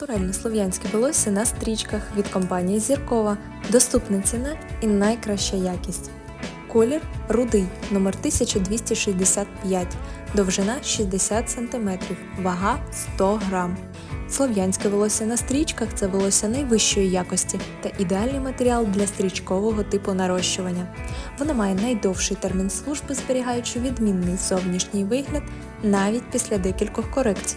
Натуральне слов'янське волосся на стрічках від компанії Зіркова. Доступна ціна і найкраща якість. Колір рудий, номер 1265, довжина 60 см, вага 100 г. Слов'янське волосся на стрічках це волосся найвищої якості та ідеальний матеріал для стрічкового типу нарощування. Воно має найдовший термін служби, зберігаючи відмінний зовнішній вигляд навіть після декількох корекцій.